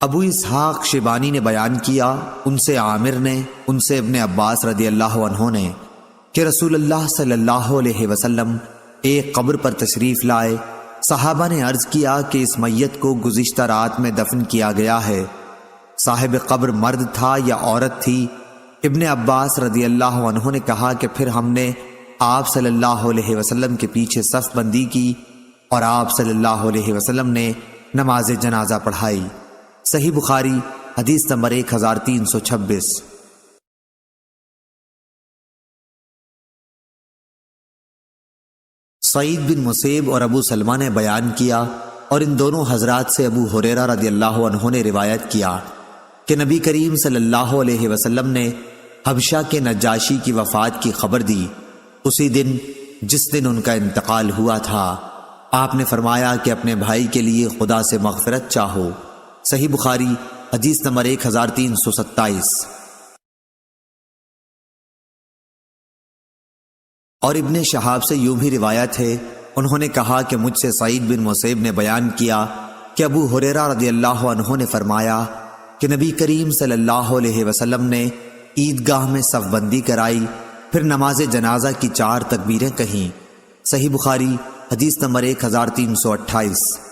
ابو اسحاق شیبانی نے بیان کیا، ان سے عامر نے، ان سے ابن عباس رضی اللہ عنہ نے کہ رسول اللہ صلی اللہ علیہ وسلم ایک قبر پر تشریف لائے۔ صحابہ نے عرض کیا کہ اس میت کو گزشتہ رات میں دفن کیا گیا ہے۔ صاحب قبر مرد تھا یا عورت تھی؟ ابن عباس رضی اللہ عنہ نے کہا کہ پھر ہم نے آپ صلی اللہ علیہ وسلم کے پیچھے صف بندی کی اور آپ صلی اللہ علیہ وسلم نے نماز جنازہ پڑھائی۔ صحیح بخاری، حدیث نمبر ایک ہزار تین سو چھبیس۔ سعید بن مسیب اور ابو سلمہ نے بیان کیا اور ان دونوں حضرات سے ابو حریرہ رضی اللہ عنہ نے روایت کیا کہ نبی کریم صلی اللہ علیہ وسلم نے حبشہ کے نجاشی کی وفات کی خبر دی۔ اسی دن، جس دن ان کا انتقال ہوا تھا، آپ نے فرمایا کہ اپنے بھائی کے لیے خدا سے مغفرت چاہو۔ صحیح بخاری، حدیث نمبر ایک ہزار تین سو ستائیس۔ اور ابن شہاب سے یوں بھی روایت ہے، انہوں نے کہا کہ مجھ سے سعید بن مسیب نے بیان کیا کہ ابو حریرہ رضی اللہ عنہ نے فرمایا کہ نبی کریم صلی اللہ علیہ وسلم نے عیدگاہ میں صف بندی کرائی، پھر نماز جنازہ کی چار تکبیریں کہیں۔ صحیح بخاری، حدیث نمبر ایک ہزار تین سو اٹھائیس۔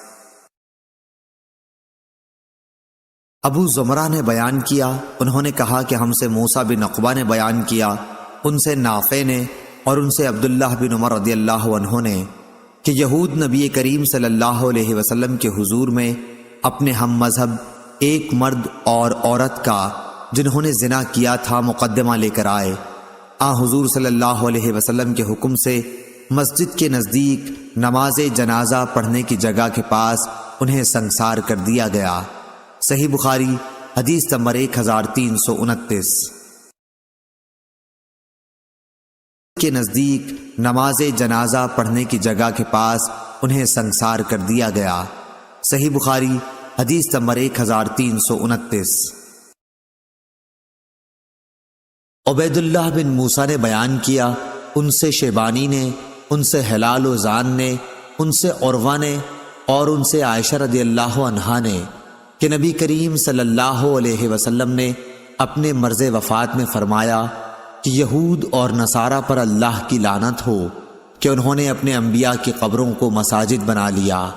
ابو زمرہ نے بیان کیا، انہوں نے کہا کہ ہم سے موسا بن اقبا نے بیان کیا، ان سے نافع نے اور ان سے عبداللہ بن عمر رضی اللہ عنہ نے کہ یہود نبی کریم صلی اللہ علیہ وسلم کے حضور میں اپنے ہم مذہب، ایک مرد اور عورت کا، جنہوں نے زنا کیا تھا، مقدمہ لے کر آئے۔ آ، حضور صلی اللہ علیہ وسلم کے حکم سے مسجد کے نزدیک نماز جنازہ پڑھنے کی جگہ کے پاس انہیں سنسار کر دیا گیا۔ صحیح بخاری، حدیث نمبر ایک ہزار تین سو انتیس۔ کے نزدیک نماز جنازہ پڑھنے کی جگہ کے پاس انہیں سنسار کر دیا گیا۔ صحیح بخاری، حدیث نمبر ایک ہزار تین سو انتیس۔ عبید اللہ بن موسا نے بیان کیا، ان سے شیبانی نے، ان سے حلال و زان نے، ان سے عروا نے اور ان سے عائشہ رضی اللہ عنہا نے۔ کہ نبی کریم صلی اللہ علیہ وسلم نے اپنے مرض وفات میں فرمایا کہ یہود اور نصارہ پر اللہ کی لانت ہو کہ انہوں نے اپنے انبیاء کی قبروں کو مساجد بنا لیا۔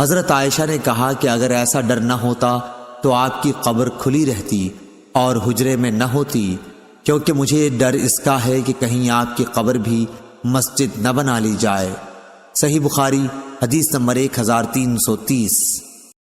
حضرت عائشہ نے کہا کہ اگر ایسا ڈر نہ ہوتا تو آپ کی قبر کھلی رہتی اور حجرے میں نہ ہوتی، کیونکہ مجھے ڈر اس کا ہے کہ کہیں آپ کی قبر بھی مسجد نہ بنا لی جائے۔ صحیح بخاری، حدیث نمبر ایک ہزار تین سو تیس۔